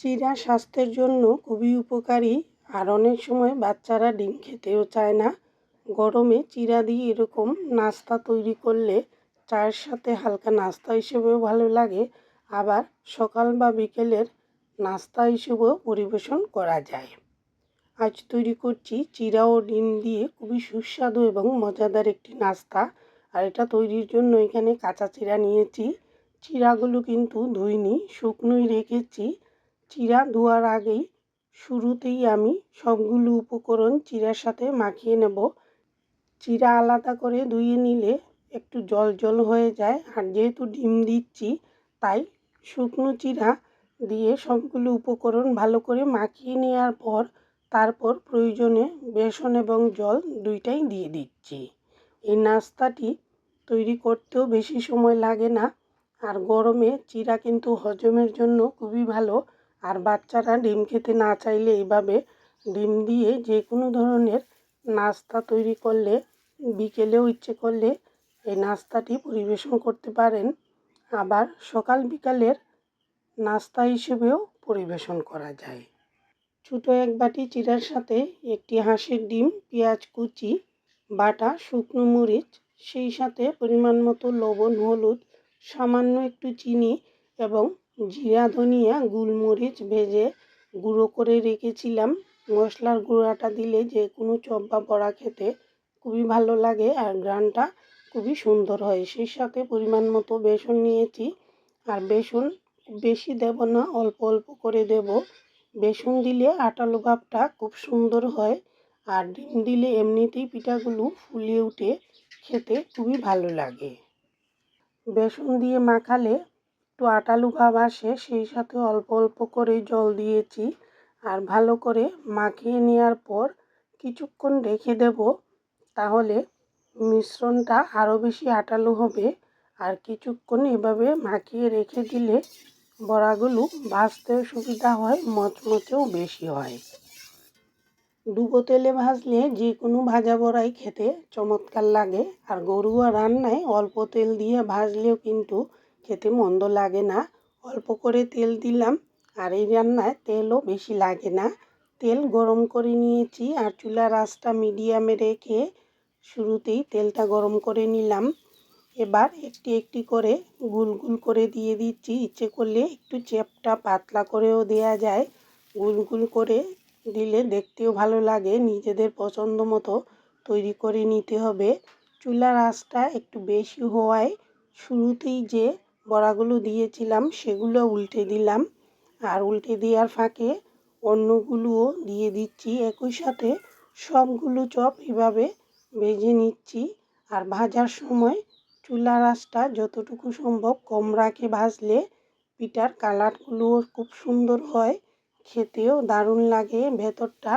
চিরা স্বাস্থ্যের জন্য খুবই উপকারী। আর অনেক সময় বাচ্চারা ডিম খেতেও চায় না। গরমে চিরা দিয়ে এরকম নাস্তা তৈরি করলে চায়ের সাথে হালকা নাস্তা হিসেবেও ভালো লাগে। আবার সকাল বা বিকেলের নাস্তা হিসেবেও পরিবেশন করা যায়। আজ তৈরি করছি চিরা ও ডিম দিয়ে খুবই সুস্বাদু এবং মজাদার একটি নাস্তা। আর এটা তৈরির জন্য এখানে কাঁচা চিরা নিয়েছি। চিরাগুলো কিন্তু ধুইনি, শুকনোই রেখেছি। চিরা ধোয়ার আগেই শুরুতেই আমি সবগুলো উপকরণ চিরার সাথে মাখিয়ে নেব। চিরা আলাদা করে ধুয়ে নিলে একটু জল জল হয়ে যায়। আর যেহেতু ডিম দিচ্ছি, তাই শুকনো চিরা দিয়ে সবগুলো উপকরণ ভালো করে মাখিয়ে নেওয়ার পর তারপর প্রয়োজনে বেসন এবং জল দুইটাই দিয়ে দিচ্ছি। এই নাস্তাটি তৈরি করতেও বেশি সময় লাগে না। আর গরমে চিরা কিন্তু হজমের জন্য খুবই ভালো। আর বাচ্চারা ডিম খেতে না চাইলে এইভাবে ডিম দিয়ে যে কোনো ধরনের নাস্তা তৈরি করলে, বিকেলেও ইচ্ছে করলে এই নাস্তাটি পরিবেশন করতে পারেন। আবার সকাল বিকালের নাস্তা হিসেবেও পরিবেশন করা যায়। ছোটো এক বাটি চিরার সাথে একটি হাঁসের ডিম, পেঁয়াজ কুচি, বাটা, শুকনো মরিচ, সেই সাথে পরিমাণ মতো লবণ, হলুদ, সামান্য একটু চিনি এবং জিরা, ধনিয়া, গোলমরিচ ভেজে গুঁড়ো করে রেখেছিলাম। মশলার গুঁড়াটা দিলে যে কোনো চপ বা বড়া খেতে খুবই ভালো লাগে আর গ্রানটা খুবই সুন্দর হয়। সেই সাথে পরিমাণ মতো বেসন নিয়েছি। আর বেসন বেশি দেব না, অল্প অল্প করে দেব। বেসন দিলে আটালো ভাবটা খুব সুন্দর হয় আর ডিম দিলে এমনিতেই পিঠাগুলো ফুলিয়ে উঠে খেতে খুবই ভালো লাগে। বেসন দিয়ে মাখালে একটু আটালু ভাব আসে, সেই সাথে অল্প অল্প করে জল দিয়েছি আর ভালো করে মাখিয়ে নেওয়ার পর কিছুক্ষণ রেখে দেব, তাহলে মিশ্রণটা আরও বেশি আটালো হবে। আর কিছুক্ষণ এভাবে মাখিয়ে রেখে দিলে বড়াগুলো ভাজতেও সুবিধা হয়, মচমচেও বেশি হয়। ডুবো তেলে ভাজলে যে কোনো ভাজা বড়াই খেতে চমৎকার লাগে। আর গরুয়া রান্নায় অল্প তেল দিয়ে ভাজলেও কিন্তু খেতে মন্দ লাগে না। অল্প করে তেল দিলাম। আর এই রান্নায় তেলও বেশি লাগে না। তেল গরম করে নিয়েছি আর চুলার আঁচটা মিডিয়ামে রেখে শুরুতেই তেলটা গরম করে নিলাম। এবার একটি একটি করে গুল গুল করে দিয়ে দিচ্ছি। ইচ্ছে করলে একটু চেপটা পাতলা করেও দেয়া যায়। গুল গুল করে দিলে দেখতেও ভালো লাগে। নিজেদের পছন্দ মতো তৈরি করে নিতে হবে। চুলার আঁচটা একটু বেশি হওয়ায় শুরুতেই যে বড়াগুলো দিয়েছিলাম, সেগুলো উল্টে দিলাম। আর উল্টে দেওয়ার ফাঁকে অন্যগুলোও দিয়ে দিচ্ছি একই সাথে। সবগুলো চপ এভাবে ভেজে নিচ্ছি। আর ভাজার সময় চুলার আঁচটা যতটুকু সম্ভব কম রাখে ভাজলে। পিঠার কালারগুলোও খুব সুন্দর হয়, খেতেও দারুণ লাগে। ভেতরটা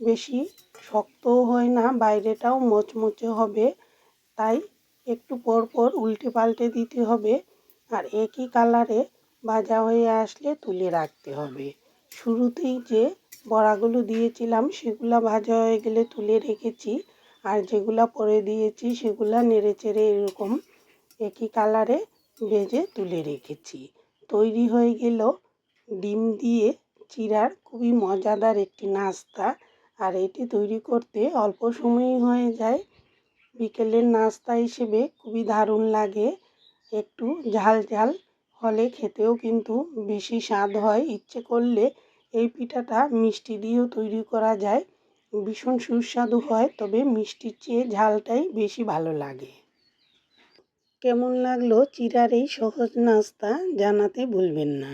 বেশি শক্তও হয় না, বাইরেটাও মচমচে হবে। তাই একটু পর পর উল্টে পাল্টে দিতে হবে। আর একই কালারে ভাজা হয়ে আসলে তুলে রাখতে হবে। শুরুতেই যে বড়াগুলো দিয়েছিলাম, সেগুলো ভাজা হয়ে গেলে তুলে রেখেছি। আর যেগুলো পরে দিয়েছি, সেগুলো নেড়ে চেড়ে এরকম একই কালারে ভেজে তুলে রেখেছি। তৈরি হয়ে গেল ডিম দিয়ে চিরার খুবই মজাদার একটি নাস্তা। আর এটি তৈরি করতে অল্প সময়ই হয়ে যায়। বিকেলের নাস্তা হিসেবে খুবই দারুণ লাগে। একটু ঝাল ঝাল হলে খেতেও কিন্তু বেশি স্বাদ হয়। ইচ্ছে করলে এই পিঠাটা মিষ্টি দিয়েও তৈরি করা যায়। ভীষণ সুস্বাদু হয়, তবে মিষ্টির চেয়ে ঝালটাই বেশি ভালো লাগে। কেমন লাগল চিরার এই সহজ নাস্তা জানাতে ভুলবেন না।